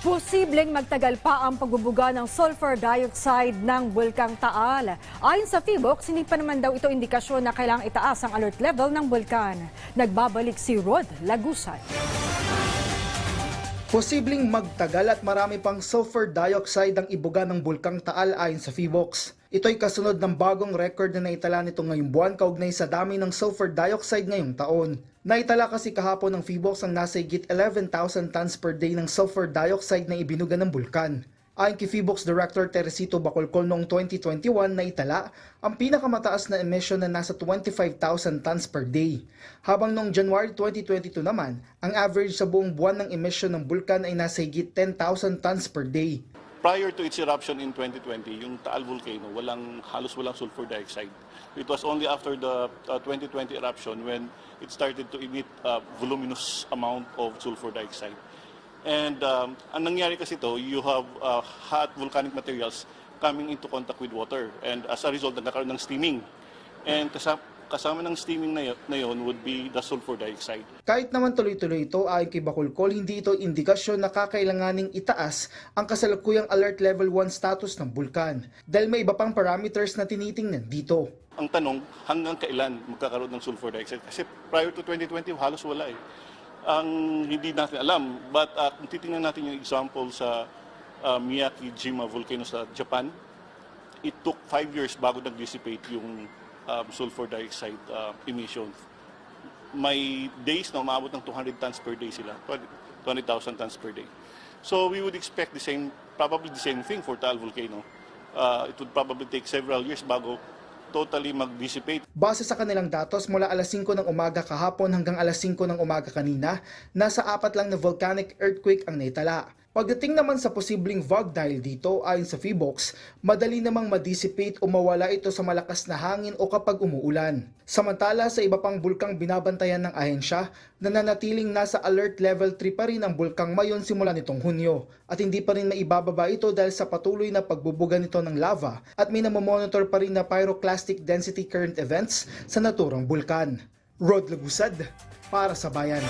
Posibleng magtagal pa ang pagbubuga ng sulfur dioxide ng Bulkang Taal. Ayon sa FIBOC, hindi pa naman daw ito indikasyon na kailangang itaas ang alert level ng bulkan. Nagbabalik si Rod Lagusay. Posibleng magtagal at marami pang sulfur dioxide ang ibuga ng Bulkang Taal ayon sa FIVOX. Ito'y kasunod ng bagong record na naitala nito ngayong buwan kaugnay sa dami ng sulfur dioxide ngayong taon. Naitala kasi kahapon ng FIVOX ang nasa higit 11,000 tons per day ng sulfur dioxide na ibinuga ng bulkan. Ayon kay FIBOX Director Teresito Bacolcol noong 2021 na itala ang pinakamataas na emission na nasa 25,000 tons per day. Habang noong January 2022 naman, ang average sa buong buwan ng emission ng bulkan ay nasa higit 10,000 tons per day. Prior to its eruption in 2020, yung Taal volcano, walang, halos walang sulfur dioxide. It was only after the uh, 2020 eruption when it started to emit a voluminous amount of sulfur dioxide. And um, ang nangyari kasi to, you have uh, hot volcanic materials coming into contact with water. And as a result, nagkakaroon ng steaming. And kasama, kasama ng steaming na na yun would be the sulfur dioxide. Kahit naman tuloy-tuloy ito, ayon kay Bacolcol, hindi ito indikasyon na kakailanganing itaas ang kasalukuyang alert level 1 status ng bulkan dahil may iba pang parameters na tinitingnan dito. Ang tanong, hanggang kailan magkakaroon ng sulfur dioxide? Kasi prior to 2020, halos wala eh. Ang hindi natin alam, but uh, kung titingnan natin yung example sa uh, Miyagi-jima volcano sa Japan, it took five years bago nag-dissipate yung um, sulfur dioxide uh, emissions. May days na umabot ng 200 tons per day sila, 20 20,000 tons per day. So we would expect the same, probably the same thing for Taal volcano. Uh, it would probably take several years bago totally mag-dissipate. Base sa kanilang datos, mula alas 5 ng umaga kahapon hanggang alas 5 ng umaga kanina, nasa apat lang na volcanic earthquake ang naitala. Pagdating naman sa posibleng VOG dahil dito, ayon sa FIBOX, madali namang madissipate o mawala ito sa malakas na hangin o kapag umuulan. Samantala sa iba pang bulkang binabantayan ng ahensya, nananatiling nasa alert level 3 pa rin ang bulkang Mayon simula nitong Hunyo at hindi pa rin maibababa ito dahil sa patuloy na pagbubuga nito ng lava at may namomonitor pa rin na pyroclastic density current events sa naturang bulkan. Rod Lagusad para sa Bayan.